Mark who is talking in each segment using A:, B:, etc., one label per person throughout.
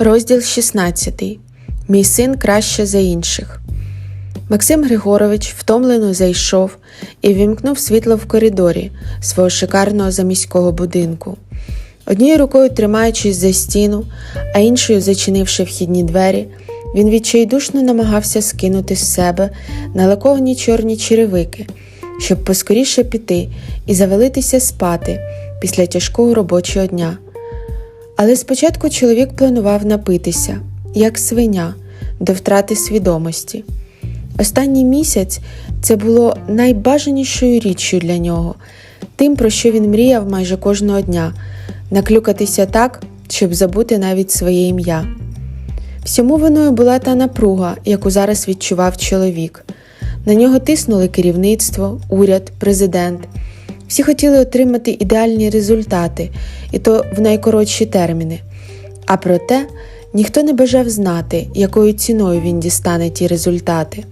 A: Розділ 16. Мій син краще за інших. Максим Григорович втомлено зайшов і вімкнув світло в коридорі свого шикарного заміського будинку. Однією рукою тримаючись за стіну, а іншою зачинивши вхідні двері, він відчайдушно намагався скинути з себе налаковані чорні черевики, щоб поскоріше піти і завалитися спати після тяжкого робочого дня. Але спочатку чоловік планував напитися, як свиня, до втрати свідомості. Останній місяць це було найбажанішою річчю для нього, тим, про що він мріяв майже кожного дня наклюкатися так, щоб забути навіть своє ім'я. Всьому виною була та напруга, яку зараз відчував чоловік. На нього тиснули керівництво, уряд, президент. Всі хотіли отримати ідеальні результати, і то в найкоротші терміни. А проте ніхто не бажав знати, якою ціною він дістане ті результати.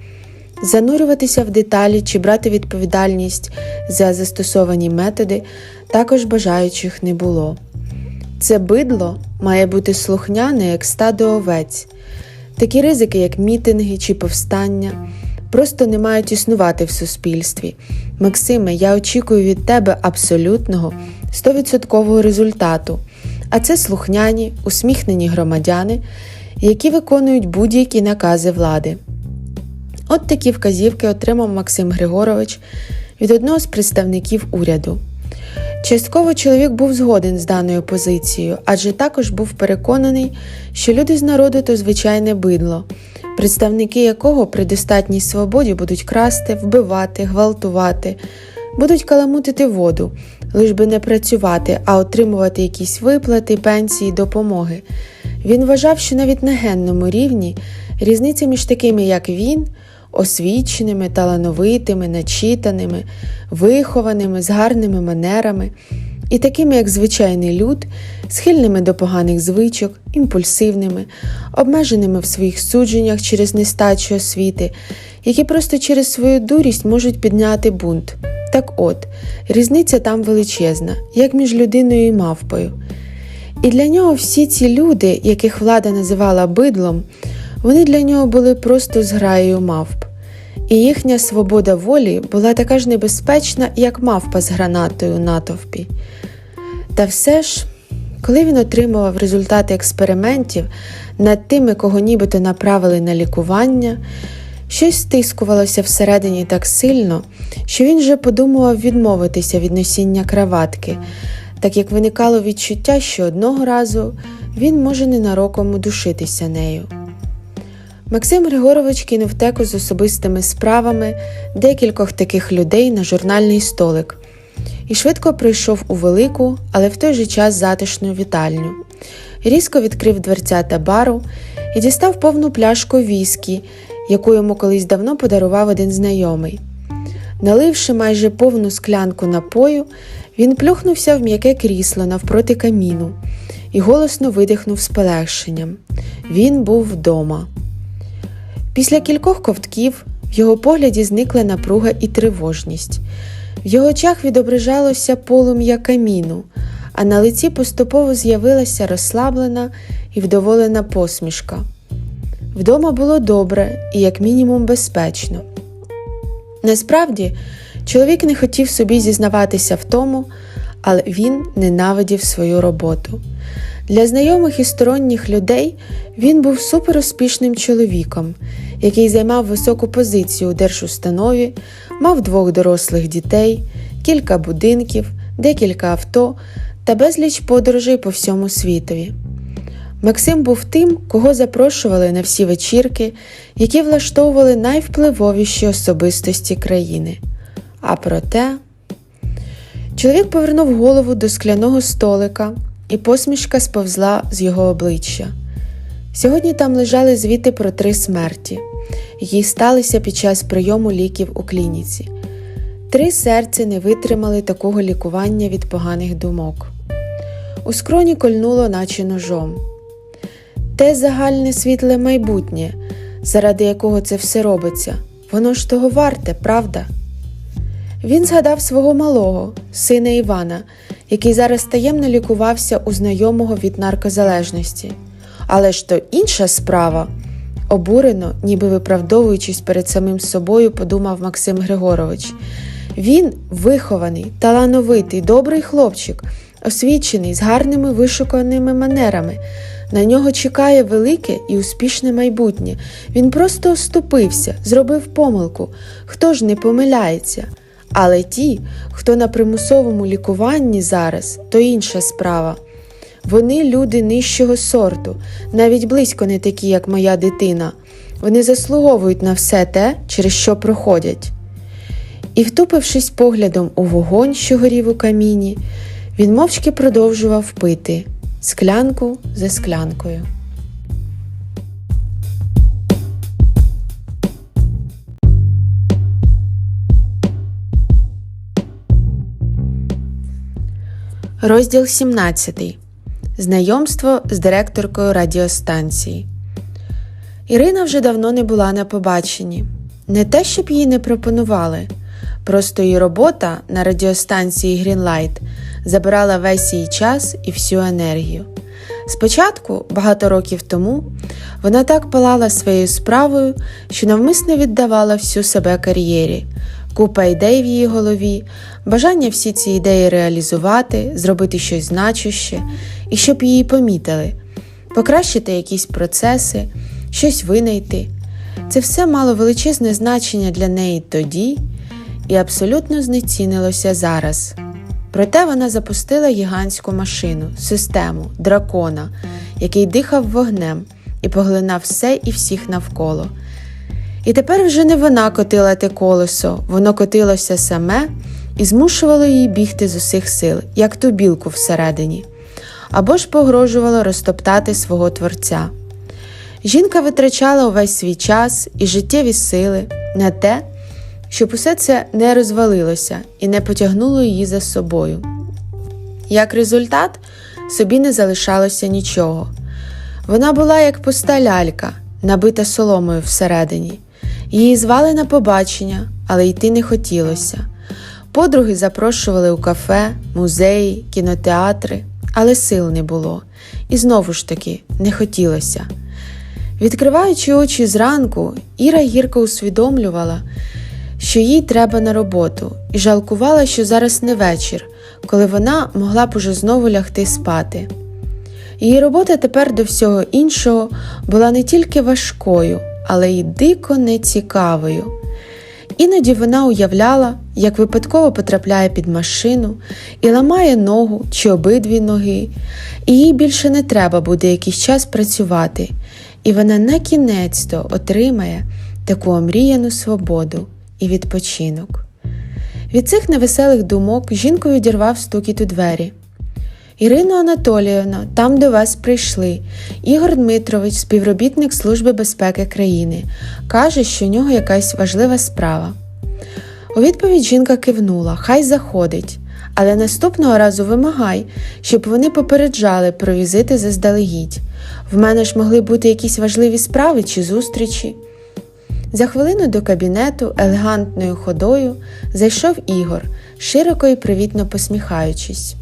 A: Занурюватися в деталі чи брати відповідальність за застосовані методи також бажаючих не було. Це бидло має бути слухняне, як стадо овець. Такі ризики, як мітинги чи повстання, просто не мають існувати в суспільстві. Максиме, я очікую від тебе абсолютного 100% результату, а це слухняні, усміхнені громадяни, які виконують будь-які накази влади. От такі вказівки отримав Максим Григорович від одного з представників уряду. Частково чоловік був згоден з даною позицією, адже також був переконаний, що люди з народу то звичайне бидло, представники якого при достатній свободі будуть красти, вбивати, гвалтувати, будуть каламутити воду, лиш би не працювати, а отримувати якісь виплати, пенсії, допомоги. Він вважав, що навіть на генному рівні різниця між такими, як він, освіченими, талановитими, начитаними, вихованими, з гарними манерами, і такими, як звичайний люд, схильними до поганих звичок, імпульсивними, обмеженими в своїх судженнях через нестачу освіти, які просто через свою дурість можуть підняти бунт. Так от, різниця там величезна, як між людиною і мавпою. І для нього всі ці люди, яких влада називала бидлом, вони для нього були просто зграєю мавп. І їхня свобода волі була така ж небезпечна, як мавпа з гранатою у натовпі. Та все ж, коли він отримував результати експериментів над тими, кого нібито направили на лікування, щось стискувалося всередині так сильно, що він вже подумував відмовитися від носіння краватки, так як виникало відчуття, що одного разу він може ненароком удушитися нею. Максим Григорович кинув теку з особистими справами декількох таких людей на журнальний столик і швидко прийшов у велику, але в той же час затишну вітальню. Різко відкрив дверцята бару і дістав повну пляшку віскі, яку йому колись давно подарував один знайомий. Наливши майже повну склянку напою, він плюхнувся в м'яке крісло навпроти каміну і голосно видихнув з полегшенням. Він був вдома. Після кількох ковтків в його погляді зникла напруга і тривожність. В його очах відображалося полум'я каміну, а на лиці поступово з'явилася розслаблена і вдоволена посмішка. Вдома було добре і, як мінімум, безпечно. Насправді, чоловік не хотів собі зізнаватися в тому, але він ненавидів свою роботу. Для знайомих і сторонніх людей він був суперуспішним чоловіком, який займав високу позицію у держустанові, мав двох дорослих дітей, кілька будинків, декілька авто та безліч подорожей по всьому світові. Максим був тим, кого запрошували на всі вечірки, які влаштовували найвпливовіші особистості країни. А проте чоловік повернув голову до скляного столика, і посмішка сповзла з його обличчя. Сьогодні там лежали звіти про три смерті, які сталися під час прийому ліків у клініці. Три серця не витримали такого лікування від поганих думок. У скроні кольнуло, наче ножом. Те загальне світле майбутнє, заради якого це все робиться, воно ж того варте, правда? Він згадав свого малого, сина Івана, який зараз таємно лікувався у знайомого від наркозалежності. Але ж то інша справа. Обурено, ніби виправдовуючись перед самим собою, подумав Максим Григорович. Він вихований, талановитий, добрий хлопчик, освічений, з гарними вишуканими манерами. На нього чекає велике і успішне майбутнє. Він просто оступився, зробив помилку. Хто ж не помиляється? Але ті, хто на примусовому лікуванні зараз, то інша справа. Вони люди нижчого сорту, навіть близько не такі, як моя дитина. Вони заслуговують на все те, через що проходять. І, втупившись поглядом у вогонь, що горів у каміні, він мовчки продовжував пити склянку за склянкою. Розділ 17. Знайомство з директоркою радіостанції. Ірина вже давно не була на побаченні. Не те, щоб їй не пропонували. Просто її робота на радіостанції Greenlight забирала весь її час і всю енергію. Спочатку, багато років тому, вона так палала своєю справою, що навмисно віддавала всю себе кар'єрі, купа ідей в її голові, бажання всі ці ідеї реалізувати, зробити щось значуще, і щоб її помітили, покращити якісь процеси, щось винайти. Це все мало величезне значення для неї тоді і абсолютно знецінилося зараз. Проте вона запустила гігантську машину, систему, дракона, який дихав вогнем і поглинав все і всіх навколо. І тепер вже не вона котила те колесо, воно котилося саме і змушувало її бігти з усіх сил, як ту білку всередині, або ж погрожувало розтоптати свого творця. Жінка витрачала увесь свій час і життєві сили на те, щоб усе це не розвалилося і не потягнуло її за собою. Як результат, собі не залишалося нічого. Вона була як пуста лялька, набита соломою всередині. Її звали на побачення, але йти не хотілося. Подруги запрошували у кафе, музеї, кінотеатри, але сил не було. І знову ж таки не хотілося. Відкриваючи очі зранку, Іра гірко усвідомлювала, що їй треба на роботу, і жалкувала, що зараз не вечір, коли вона могла б уже знову лягти спати. Її робота тепер до всього іншого була не тільки важкою, але й дико нецікавою. Іноді вона уявляла, як випадково потрапляє під машину і ламає ногу чи обидві ноги, і їй більше не треба буде якийсь час працювати, і вона на кінець-то отримає таку омріяну свободу і відпочинок. Від цих невеселих думок жінку відірвав стукіт у двері. Ірино Анатоліївна, там до вас прийшли. Ігор Дмитрович, співробітник Служби безпеки країни, каже, що у нього якась важлива справа. У відповідь жінка кивнула, хай заходить, але наступного разу вимагай, щоб вони попереджали про візити заздалегідь. В мене ж могли бути якісь важливі справи чи зустрічі. За хвилину до кабінету елегантною ходою зайшов Ігор, широко і привітно посміхаючись.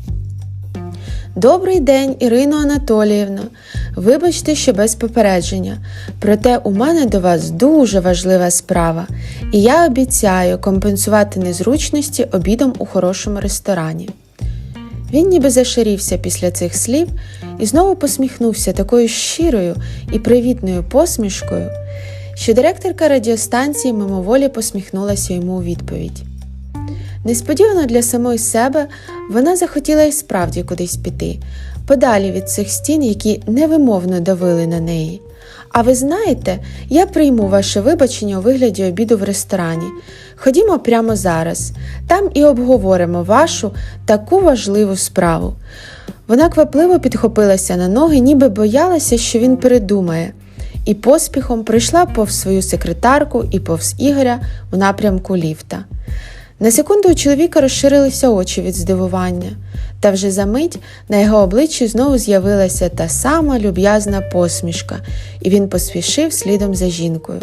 A: Добрий день, Ірино Анатоліївна. Вибачте, що без попередження. Проте у мене до вас дуже важлива справа, і я обіцяю компенсувати незручності обідом у хорошому ресторані. Він ніби зашарівся після цих слів і знову посміхнувся такою щирою і привітною посмішкою, що директорка радіостанції мимоволі посміхнулася йому у відповідь. Несподівано для самої себе вона захотіла і справді кудись піти, подалі від цих стін, які невимовно давили на неї. А ви знаєте, я прийму ваше вибачення у вигляді обіду в ресторані. Ходімо прямо зараз, там і обговоримо вашу таку важливу справу. Вона квапливо підхопилася на ноги, ніби боялася, що він передумає, і поспіхом прийшла повз свою секретарку і повз Ігоря у напрямку ліфта. На секунду у чоловіка розширилися очі від здивування, та вже за мить на його обличчі знову з'явилася та сама люб'язна посмішка, і він поспішив слідом за жінкою.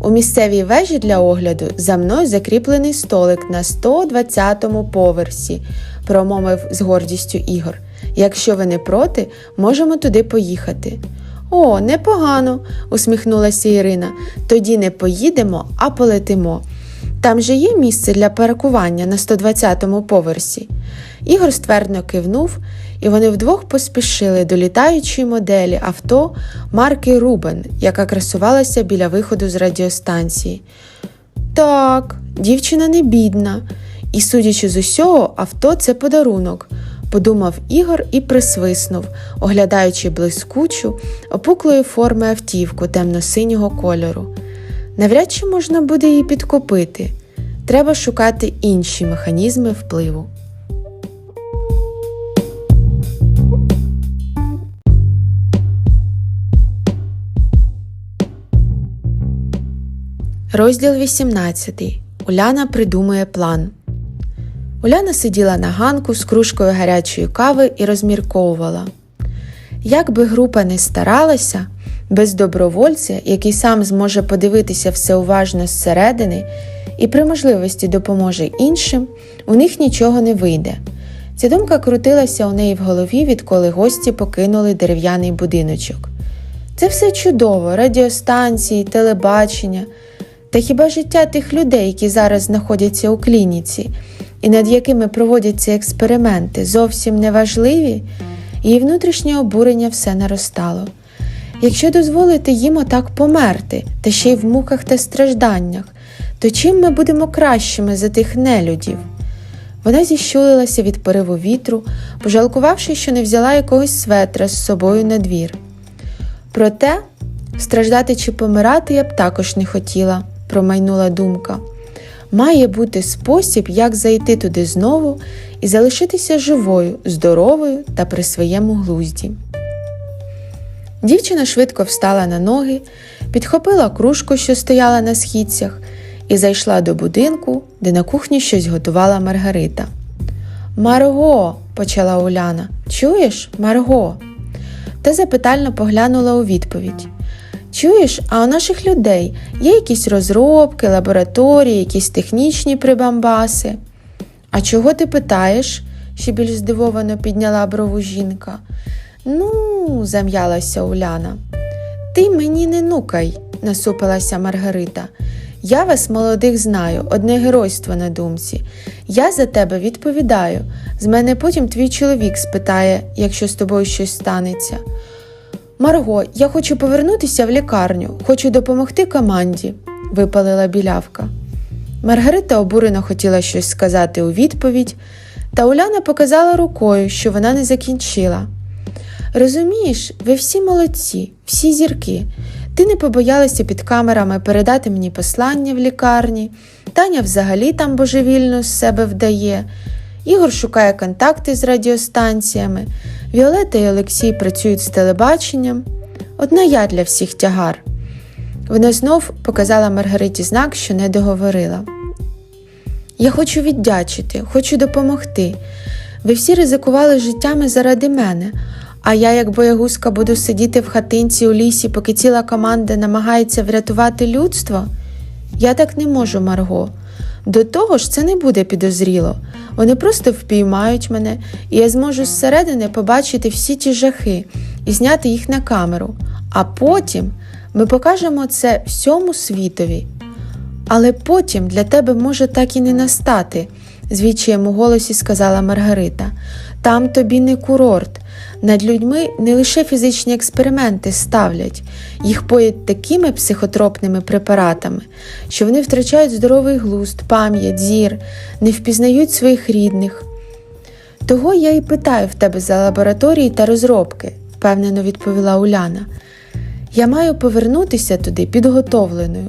A: У місцевій вежі для огляду за мною закріплений столик на 120-му поверсі, промовив з гордістю Ігор. Якщо ви не проти, можемо туди поїхати. О, непогано, усміхнулася Ірина. Тоді не поїдемо, а полетимо. Там же є місце для паркування на 120-му поверсі. Ігор ствердно кивнув, і вони вдвох поспішили до літаючої моделі авто марки Рубен, яка красувалася біля виходу з радіостанції. Так, дівчина не бідна, і, судячи з усього, авто це подарунок, подумав Ігор і присвиснув, оглядаючи блискучу, опуклої форми автівку темно-синього кольору. Навряд чи можна буде її підкупити. Треба шукати інші механізми впливу. Розділ 18. Уляна придумує план. Уляна сиділа на ганку з кружкою гарячої кави і розмірковувала. Як би група не старалася, без добровольця, який сам зможе подивитися все уважно зсередини і при можливості допоможе іншим, у них нічого не вийде. Ця думка крутилася у неї в голові, відколи гості покинули дерев'яний будиночок. Це все чудово, радіостанції, телебачення. Та хіба життя тих людей, які зараз знаходяться у клініці, і над якими проводяться експерименти, зовсім не важливі? Її внутрішнє обурення все наростало. Якщо дозволити їм отак померти, та ще й в муках та стражданнях, то чим ми будемо кращими за тих нелюдів? Вона зіщулилася від пориву вітру, пожалкувавши, що не взяла якогось светра з собою на двір. Проте страждати чи помирати я б також не хотіла, промайнула думка. Має бути спосіб, як зайти туди знову і залишитися живою, здоровою та при своєму глузді. Дівчина швидко встала на ноги, підхопила кружку, що стояла на східцях, і зайшла до будинку, де на кухні щось готувала Маргарита. Марго, почала Уляна, чуєш, Марго? Та запитально поглянула у відповідь. Чуєш, а у наших людей є якісь розробки, лабораторії, якісь технічні прибамбаси. А чого ти питаєш? ще більш здивовано підняла брову жінка. Ну, зам'ялася Уляна. Ти мені не нукай, насупилася Маргарита. Я вас, молодих, знаю, одне геройство на думці. Я за тебе відповідаю. З мене потім твій чоловік спитає, якщо з тобою щось станеться. Марго, я хочу повернутися в лікарню, хочу допомогти команді, випалила білявка. Маргарита обурено хотіла щось сказати у відповідь, та Уляна показала рукою, що вона не закінчила. Розумієш, ви всі молодці, всі зірки. Ти не побоялася під камерами передати мені послання в лікарні, Таня взагалі там божевільно з себе вдає. Ігор шукає контакти з радіостанціями, Віолета і Олексій працюють з телебаченням. Одна я для всіх тягар. Вона знов показала Маргариті знак, що не договорила. Я хочу віддячити, хочу допомогти. Ви всі ризикували життями заради мене, а я, як боягузка, буду сидіти в хатинці у лісі, поки ціла команда намагається врятувати людство. Я так не можу, Марго. До того ж, це не буде підозріло. Вони просто впіймають мене, і я зможу зсередини побачити всі ті жахи і зняти їх на камеру. А потім ми покажемо це всьому світові. Але потім для тебе може так і не настати, звідчаєм відчаєм у голосі сказала Маргарита. Там тобі не курорт. Над людьми не лише фізичні експерименти ставлять, їх поять такими психотропними препаратами, що вони втрачають здоровий глузд, пам'ять, зір, не впізнають своїх рідних. Того я і питаю в тебе за лабораторії та розробки, впевнено відповіла Уляна. Я маю повернутися туди підготовленою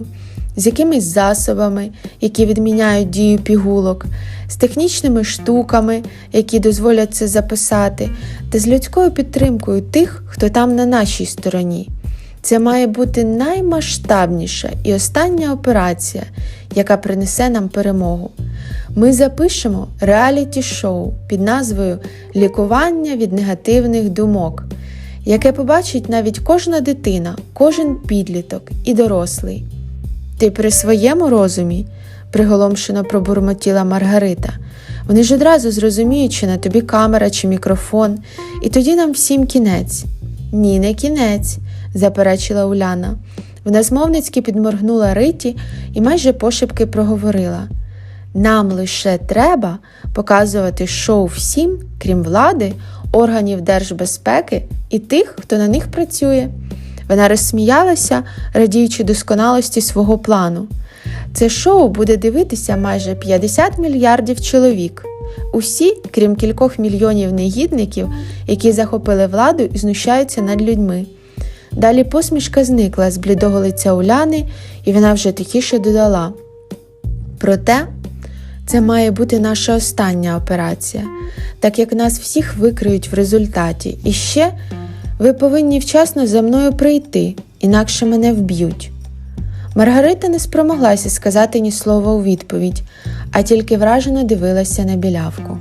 A: з якимись засобами, які відміняють дію пігулок, з технічними штуками, які дозволять це записати, та з людською підтримкою тих, хто там на нашій стороні. Це має бути наймасштабніша і остання операція, яка принесе нам перемогу. Ми запишемо реаліті-шоу під назвою Лікування від негативних думок, яке побачить навіть кожна дитина, кожен підліток і дорослий. Ти при своєму розумі, приголомшено пробурмотіла Маргарита. Вони ж одразу зрозуміють, чи на тобі камера чи мікрофон, і тоді нам всім кінець. Ні, не кінець, заперечила Уляна. Вона змовницьки підморгнула Риті і майже пошепки проговорила. Нам лише треба показувати шоу всім, крім влади, органів держбезпеки і тих, хто на них працює. Вона розсміялася, радіючи досконалості свого плану. Це шоу буде дивитися майже 50 мільярдів чоловік. Усі, крім кількох мільйонів негідників, які захопили владу і знущаються над людьми. Далі посмішка зникла з блідого лиця Уляни, і вона вже тихіше додала. Проте це має бути наша остання операція, так як нас всіх викриють в результаті. І ще ви повинні вчасно за мною прийти, інакше мене вб'ють. Маргарита не спромоглася сказати ні слова у відповідь, а тільки вражено дивилася на білявку.